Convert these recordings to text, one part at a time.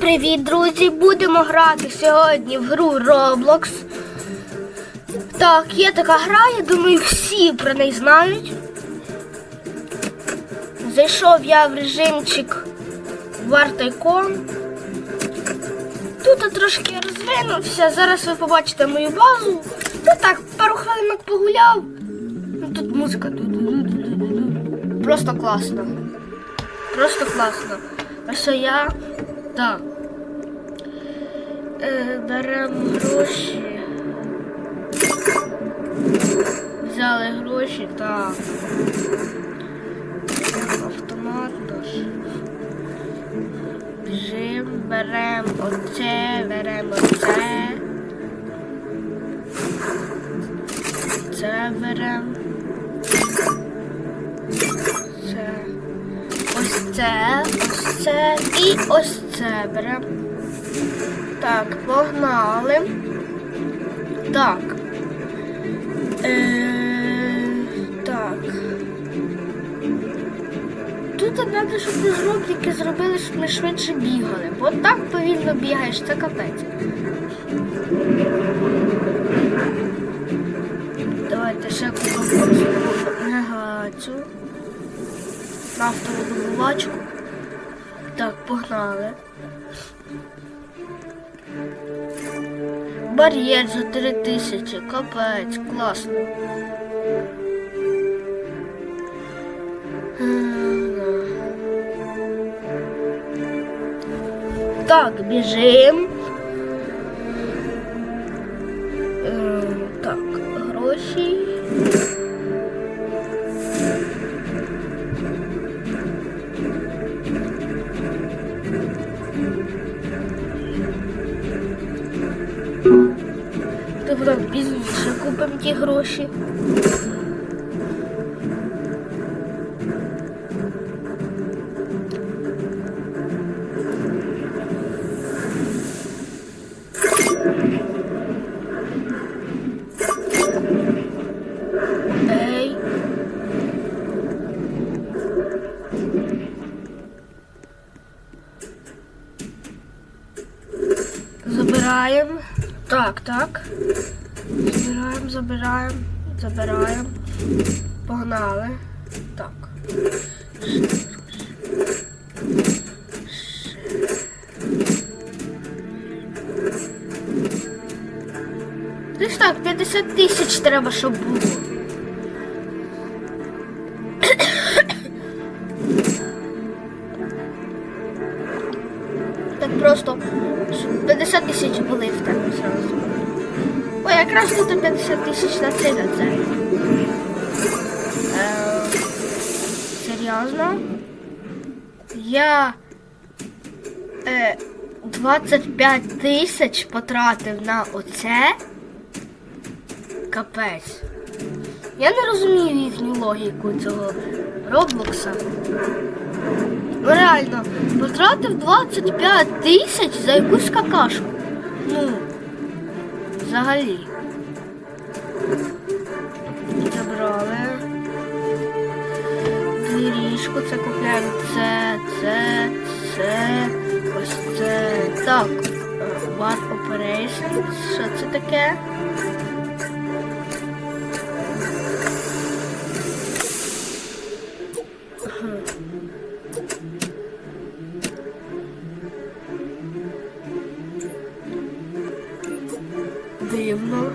Привіт, друзі! Будемо грати сьогодні в гру Roblox. Так, є така гра, я думаю, всі про неї знають. Зайшов я в режимчик Tycoon. Тут я трошки розвинувся. Зараз ви побачите мою базу. Ну так, пару хвилинок погуляв. Ну, тут музика. Просто класно. Просто класно. Ось я. Так. Е, беремо гроші. Взяли гроші, так. Автомат наш. Біжим, беремо оце, беремо оце. Це беремо. Це. Ось це, ось це і ось це. Так, погнали. Так. Е, так. Тут треба, щоб розробники зробили, щоб ми швидше бігали. Бо так повільно бігаєш, це капець. Давайте ще купимо негацію. Нафтову добувачку. Погнали. Бар'єр за 3000, капець, класно. Так, біжим. Е, Так, гроші. Потім пізніше купимо ті гроші. Так, так. Забираємо, забираємо. Погнали. Так. Десь так, 50 тисяч треба, щоб було. 25 тисяч потратив на оце. Капець. Я не розумію їхню логіку цього Роблокса. Ну реально, потратив 25 тисяч за якусь какашку. Ну, взагалі. Забрали. Доріжку це купляємо. Це, це, це, ось це. Так. War Operations. Що це таке? Дивно.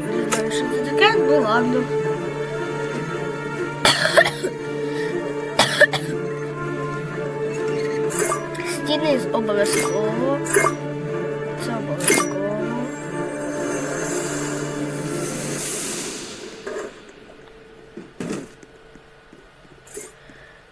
Не знаю, що це таке, ну ладно. Стіни з обов'язково. Це обов'язково.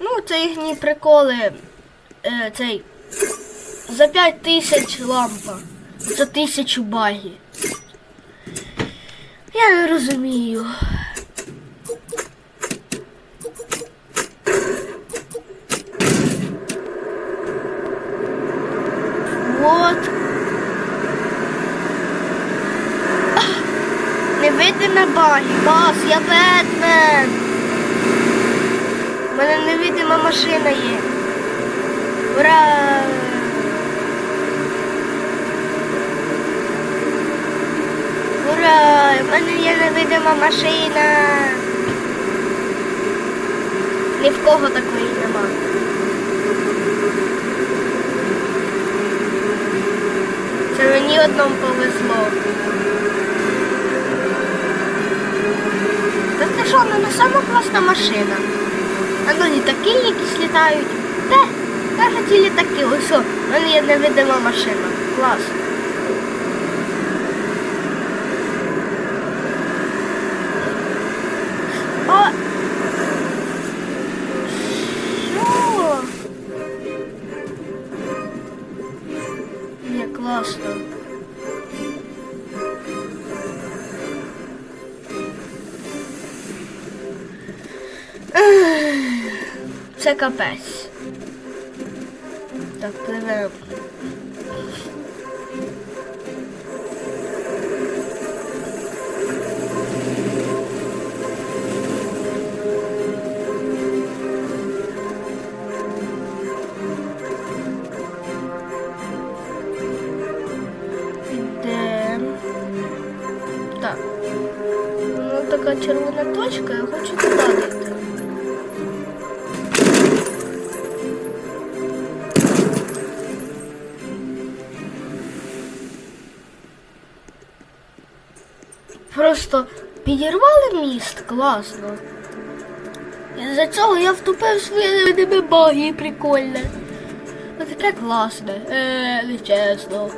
Ну, це їхні приколи. Е, цей за 5 тисяч лампа. За тисячу баги. Я не розумію. Я Бетмен. У мене невидима машина є. Ура! Ура! У мене є невидима машина. Ні в кого такої нема. Це мені одному повезло. Та це що, ну не сама класна машина. А ну літаки якісь літають. Те, навіть ті літаки, ось що, мене є невидима машина. Клас. Це капець. Так, пливемо. Ну, така червона точка, я хочу туди Просто підірвали міст, класно. І за цього я втупив невидиме баги прикольне. Ну таке класне. Е, нечесно.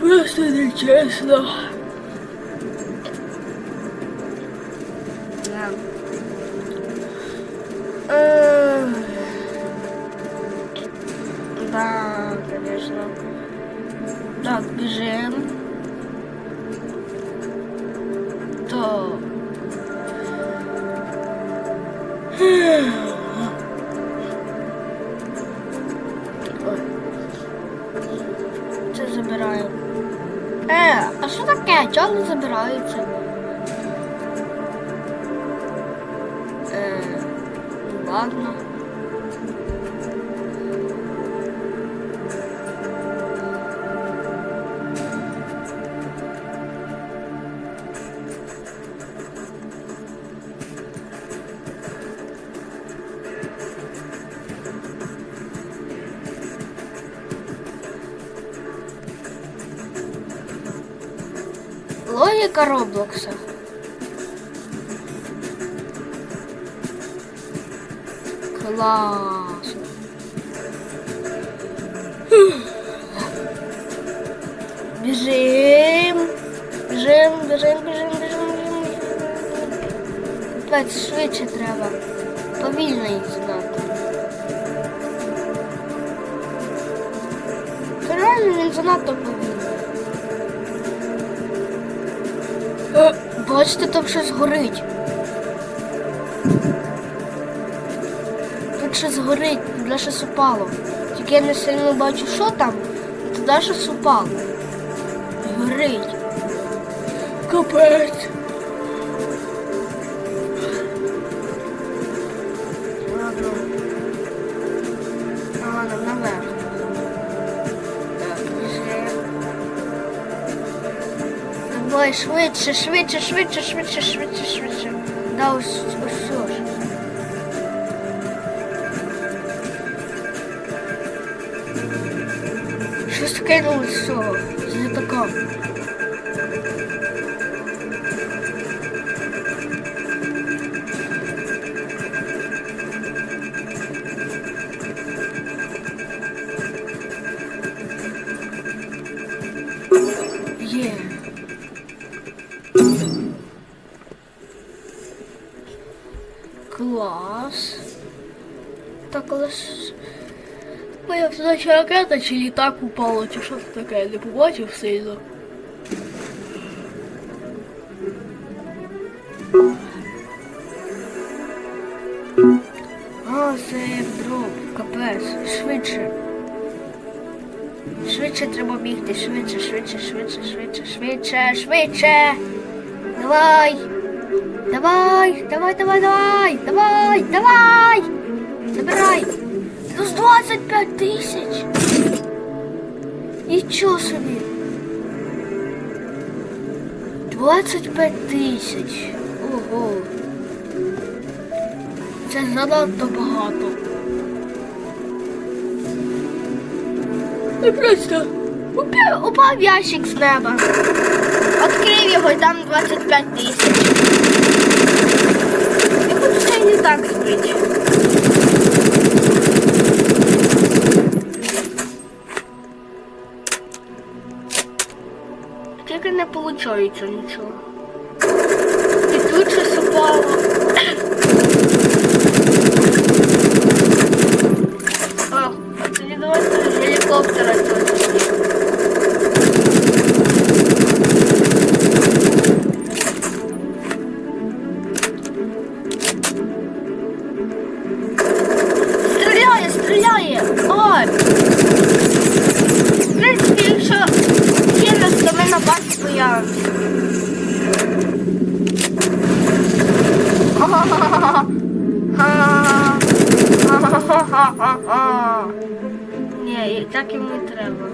Просто нечесно. Е, Да, конечно. Так, бежим. Логіка Роблокса. Клас. Біжим. Біжим, біжим, біжим, біжим, біжим. Блять, швидше треба. Повільно їх знати. Реально він занадто повільний. Бачите, там щось горить. Тут щось горить, туди щось упало. Тільки я не сильно бачу, що там, туди щось упало. Горить. Капець. Давай швидше, швидше, швидше, швидше, швидше, швидше. Да, ось, ось ось. Щось кинулось з літака. Клас. Так, але ж... Моя задача ракета чи літак упало, чи що це таке, я не побачив сильно. А, це дроп, капець, швидше. Швидше треба бігти, швидше, швидше, швидше, швидше, швидше, швидше. Давай. Давай, давай, давай, давай, давай, давай. Забирай. Плюс 25 тисяч. Нічого собі. 25 тисяч. Ого. Це занадто багато. І просто упав ящик з неба. Відкрив його і там 25 тисяч. Я хочу це і не так зробити. Тільки не виходить нічого. І тут щось упало. Ні, так йому і треба.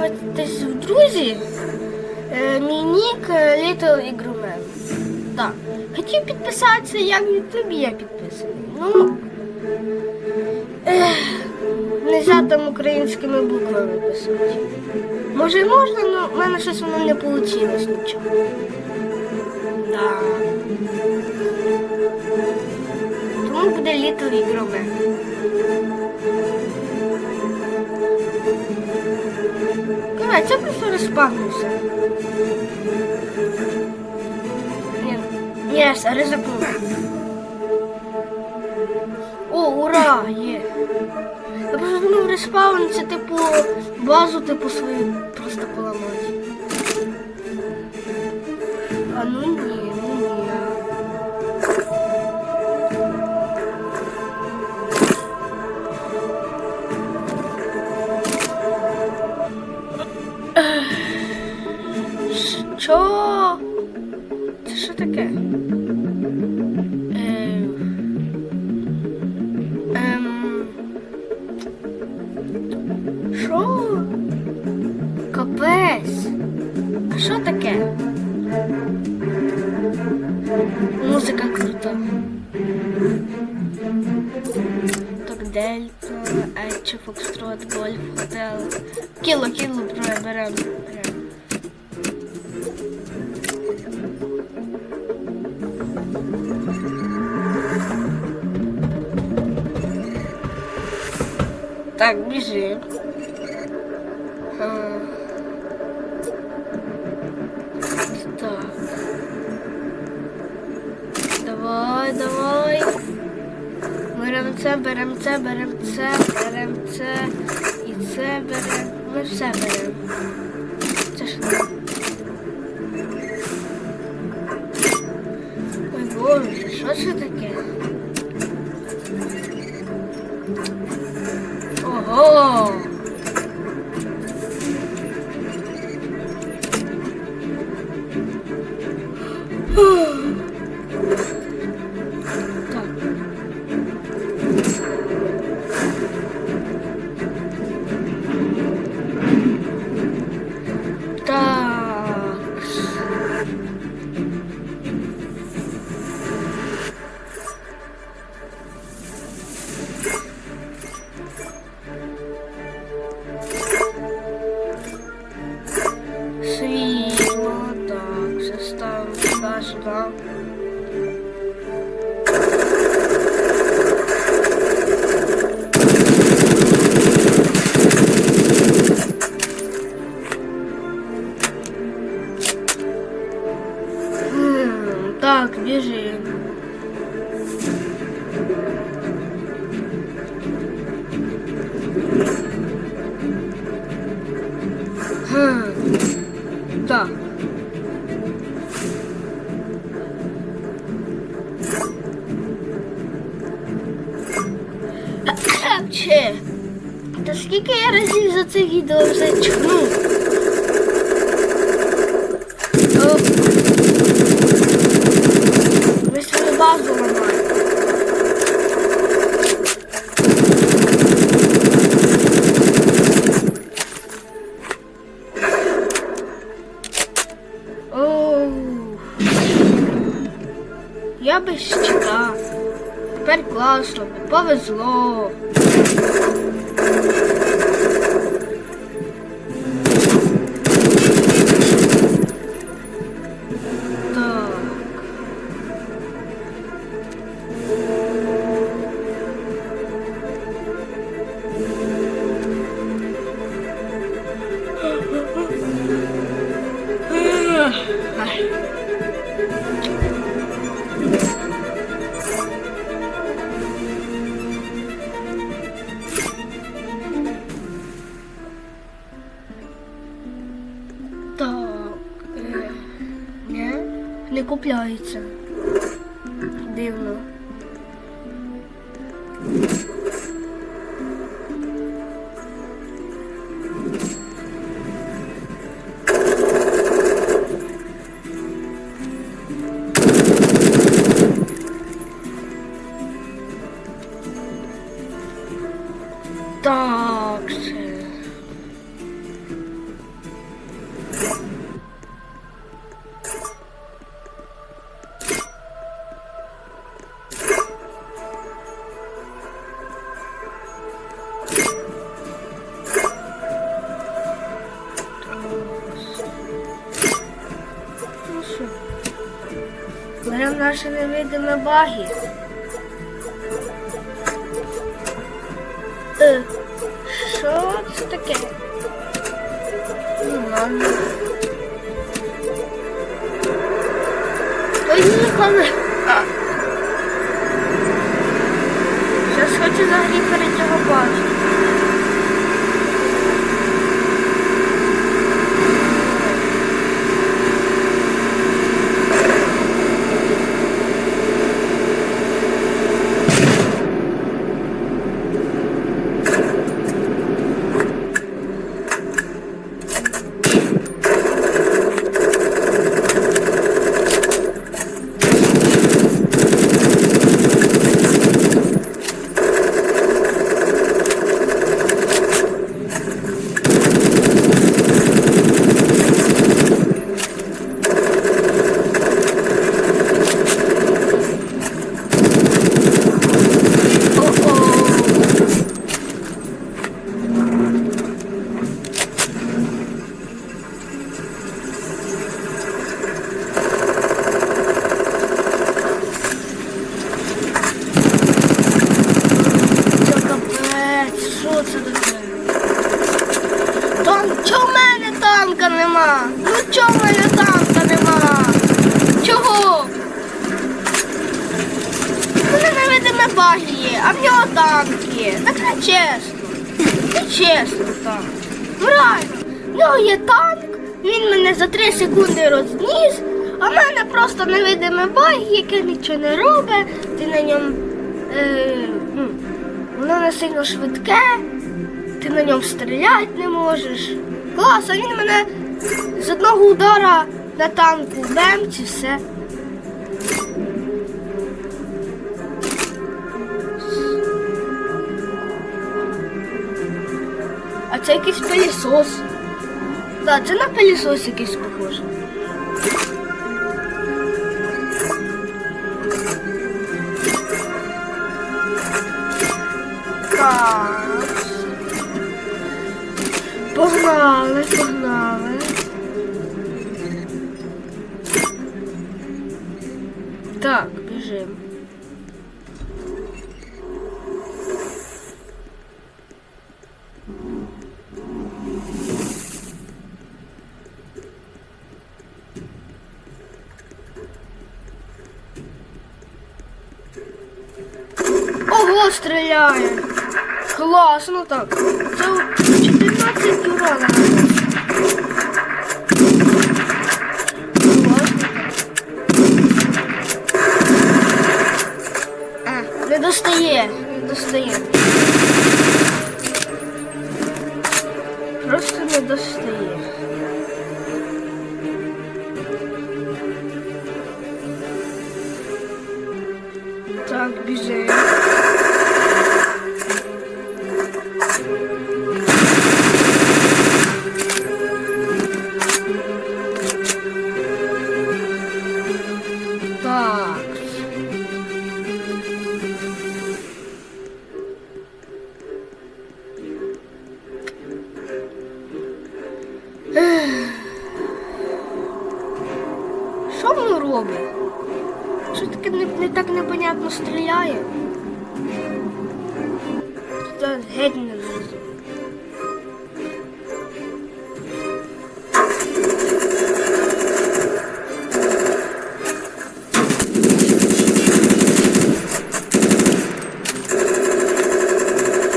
Додатись в друзі, е, мій нік е, Little Ігрумен. Так. Хотів підписатися, як в Ютубі я підписаний. Ну, ех, нельзя там українськими буквами писати. Може і можна, але в мене щось воно не вийшло нічого. Да. Тому буде Little ігрове. Кивай, це просто розпагнувся. Ні, ні, ризикнув. О, ура! Є. Я просто думав, респаун це типу базу типу свою просто поламати. А ну ну ні. Що? Це, беремо це, беремо це, беремо це і це беремо. Ми все беремо. Класно, повезло. Так. Не купляється. Дивно. Беремо наші невидимі баги. Е, Що це таке? Ну ладно. Поїхали. Зараз хочу загріти цього бачити. О-о. Це капець, що це таке? Танк, чого в мене танка нема? Ну чого в мене танка нема? Чого? У мене невидиме баги є, а в нього танк є. Так не чесно. Не чесно так. Ну реально, в нього є танк, він мене за 3 секунди розніс, а в мене просто невидиме баги, яке нічого не робить, ти на ньому. Е, ну, воно не сильно швидке, ти на ньому стріляти не можеш. Клас, а він мене з одного удара на танку бемці все. А це якийсь пилісос. Так, це на пилісос якийсь похоже. Погнали, погнали. Так, біжимо. Ого, стріляє. Класно так. Це 14 урона. А, не достає. Не достаємо. Непонятно стріляє? Це геть не зрозуміло.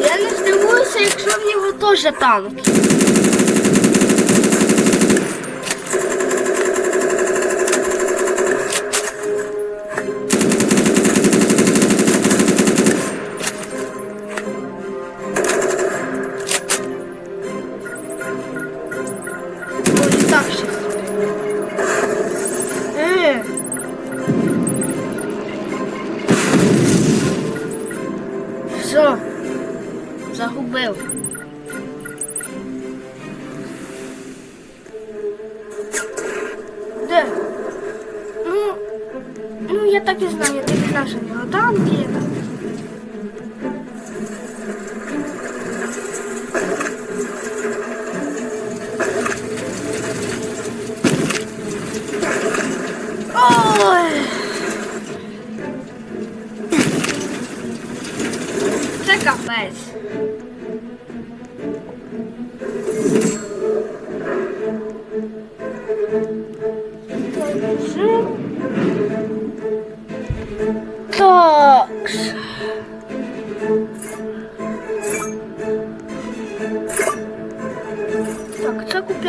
Я не здивуюся, якщо в нього теж танк. Zawsze.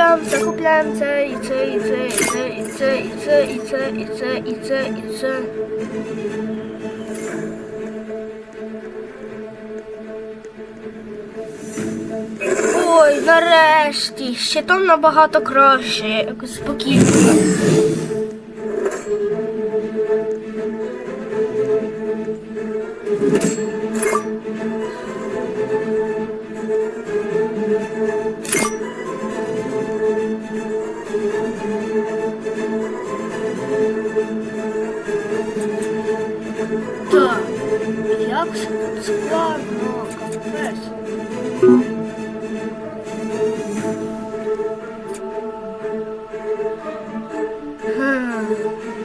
Так, це купляємо, це купляємо, це, і це, і це, і це, і це, і це, і це, і це, і це, і це. Ой, нарешті, ще там набагато краще, якось спокійно. 嗯。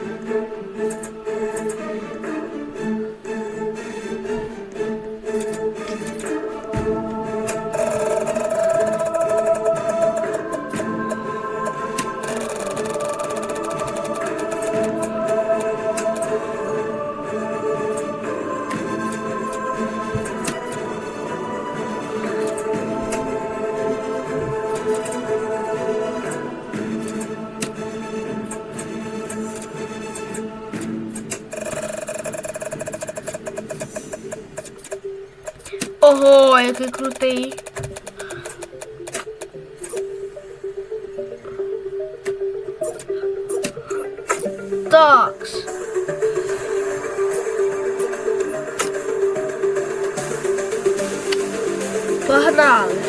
Погнали.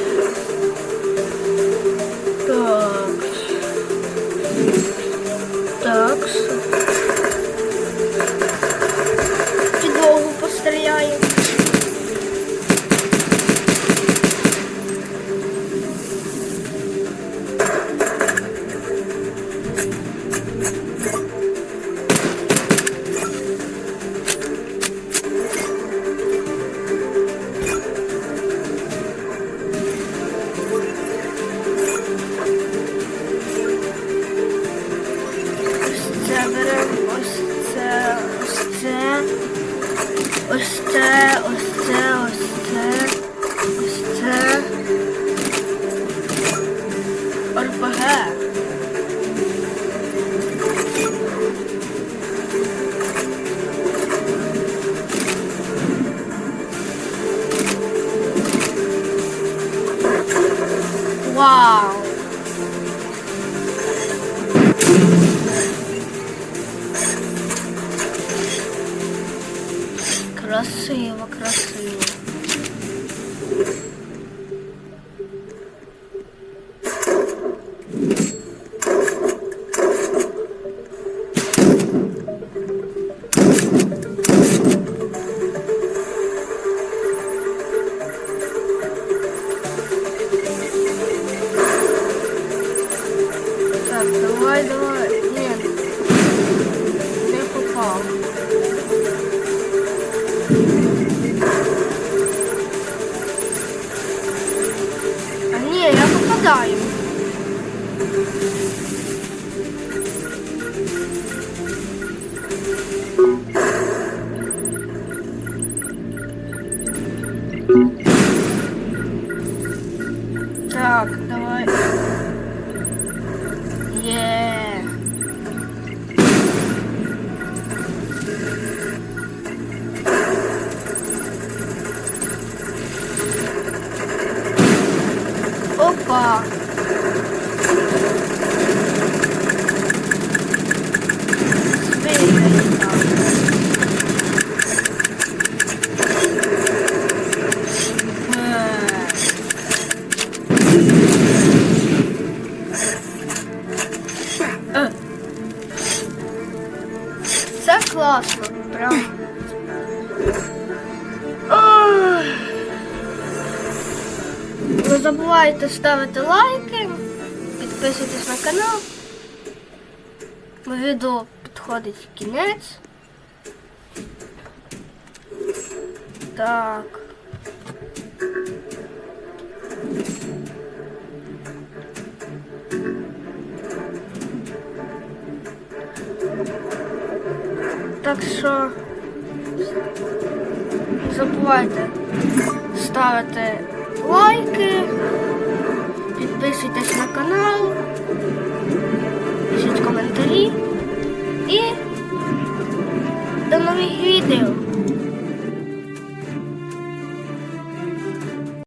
Я Це класно, прям. Не забувайте ставити лайки, підписуйтесь на канал. Бо відео підходить кінець. Так. Так що не забувайте ставити лайки, підписуйтесь на канал, пишіть коментарі і до нових відео.